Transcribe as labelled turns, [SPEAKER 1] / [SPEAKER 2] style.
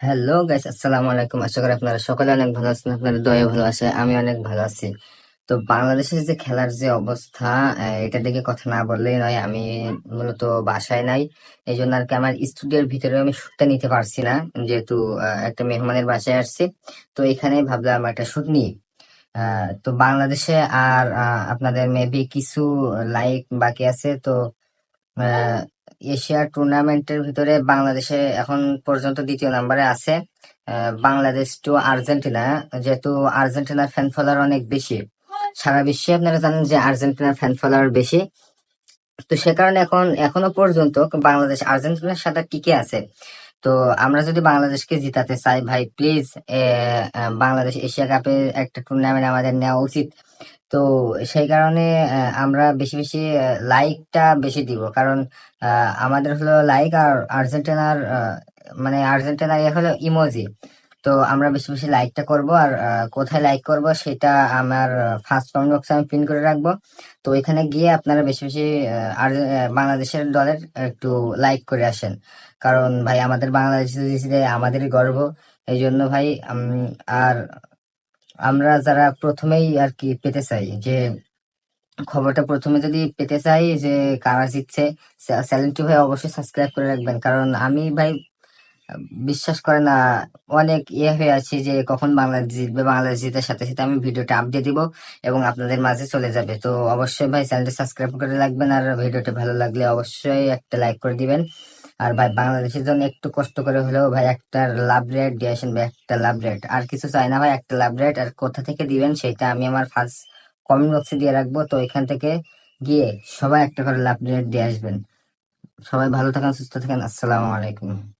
[SPEAKER 1] Hello guys আসসালামু আলাইকুম আশা করি আপনারা সকলে অনেক ভালো আছেন। আপনাদের দয়ে ভালো আছে আমি অনেক ভালো আছি। তো বাংলাদেশের যে খেলার যে অবস্থা এটা দেখে কথা না বললেই নয়, আমি মূলত বাসায় নাই। এই জন্য আর কি আমার স্টুডিওর ভিতরে আমি শুটটা নিতে পারছি না, যেহেতু একটা মেহমানের বাসায় আসছি। তো এখানে ভাবলাম একটা শুট নিই। তো বাংলাদেশে আর আপনাদের মেবি কিছু লাইক বাকি আছে। তো এশিয়া টুর্নামেন্টের ভিতরে বাংলাদেশে এখন পর্যন্ত দ্বিতীয় নম্বরে আছে। বাংলাদেশ টু আর্জেন্টিনা, যেহেতু আর্জেন্টিনার ফ্যান ফলোয়ার অনেক বেশি। সারা বিশ্বে আপনারা জানেন যে আর্জেন্টিনার ফ্যান ফলোয়ার বেশি। তো সে কারণে এখন, এখনও পর্যন্ত বাংলাদেশ আর্জেন্টিনার সাথে টিকে আছে? তো আমরা যদি বাংলাদেশকে জিতাতে চাই, ভাই প্লিজ বাংলাদেশ এশিয়া কাপে একটা টুর্নামেন্ট আমাদের নেওয়া উচিত। তো সেই কারণে আমরা বেশি বেশি লাইকটা বেশি দিব। কারণ আমাদের হলো লাইক আর আর্জেন্টিনার মানে আর্জেন্টিনার ইয়ে হলো ইমোজি তো আমরা বেশি বেশি লাইকটা করব আর কোথায় লাইক করব সেটা আমার ফার্স্ট কমেন্ট বক্সে আমি পিন করে রাখব। তো এখানে গিয়ে আপনারা বেশি বেশি বাংলাদেশের দলের একটু লাইক করে আসেন। কারণ ভাই, আমাদের বাংলাদেশ জিতে আমাদেরই গর্ব। এই জন্য ভাই আর আমরা যারা প্রথমেই আর কি পেতে চাই যে খবরটা প্রথমে যদি পেতে চাই যে কারা জিতছে চ্যানেলটি ভাই অবশ্যই সাবস্ক্রাইব করে রাখবেন। কারণ আমি ভাই বিশ্বাস করে না, অনেক ইয়ে হয়ে আছি যে কখন বাংলাদেশ জিতবে, বাংলাদেশ জিতার সাথে সাথে আমি ভিডিওটা আপডেট দিব এবং আপনাদের মাঝে চলে যাবে। তো অবশ্যই ভাই চ্যানেলটি সাবস্ক্রাইব করে রাখবেন আর ভিডিওটা ভালো লাগলে অবশ্যই একটা লাইক করে দিবেন। আর ভাই বাংলাদেশের জন্য একটু কষ্ট করে হলেও ভাই একটা লাভ রেট দিয়ে আসেন ভাই, একটা লাভ রেট আর কিছু চাই না ভাই, একটা লাভ রেট আর কোথা থেকে দিবেন সেটা আমি আমার ফার্স্ট কমেন্ট বক্সে দিয়ে রাখব। তো এখান থেকে গিয়ে সবাই একটা করে লাভ রেট দিয়ে আসবেন। সবাই ভালো থাকেন, সুস্থ থাকেন। আসসালামু আলাইকুম।